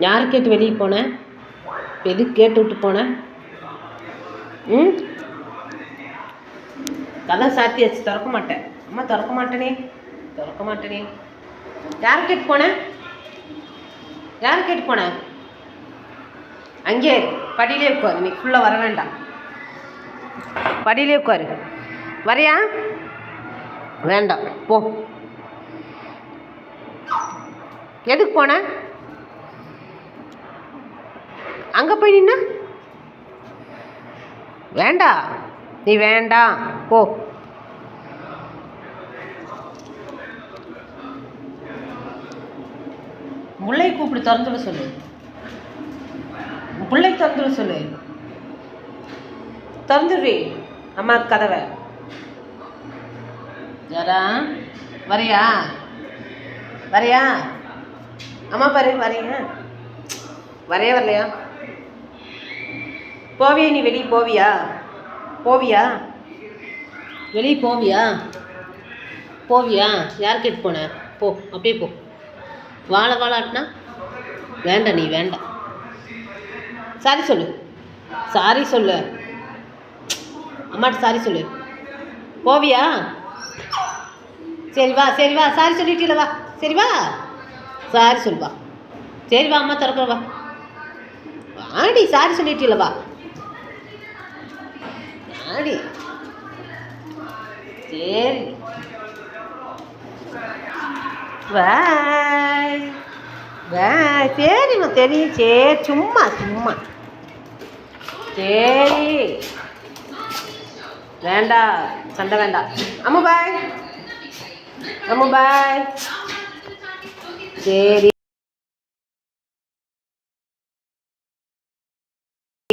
யார் கேட்டு வெளியே போனேன் எதுக்கு கேட்டு விட்டு போனேன் ம்? கதை சாத்தியாச்சு திறக்க மாட்டேன். அம்மா திறக்க மாட்டேனே. திறக்க மாட்டேனே. யார் கேட்டு போனேன் யார் கேட்டு போனேன் அங்கே படியிலே உட்காரு. நீ ஃபுல்லாக வர வேண்டாம். படியிலே உட்காரு. வரையா? வேண்டாம். போ. எதுக்கு போன? அங்கே போய் நின்னா? வேண்டாம் நீ வேண்டாம் போ. முல்லை கூப்பிடு திறந்துட சொல்லு. முல்லை திறந்துட சொல்லு. திறந்துடுறி அம்மா கதவை. யாரா? வரையா? வரையா? அம்மா பாரு வரையா? வரையா வரலையா? போவியா நீ வெளியே போவியா? போவியா? வெளியே போவியா? போவியா? யார் கேட்டு போன? போ அப்படியே போ. வாழ வாழாட்டினா வேண்டாம் நீ வேண்டாம் சாரி சொல்லு. சாரி சொல்லு. அம்மாட்ட சாரி சொல்லு. போவியா? சரி வா சரி வா. சாரி சொல்லிட்டீல வா. சரி வா. சாரி சொல்லுவா சரி வா அம்மா திறக்கிற வா. சாரி சொல்லிட்டீல வா. ஆடி சரி பாய் பாய் சரிம்மா தெரியும் சரி சும்மா சும்மா. சரி வேண்டாம் சண்டை வேண்டாம் அம்மா பாய். அம்மா பாய். சரி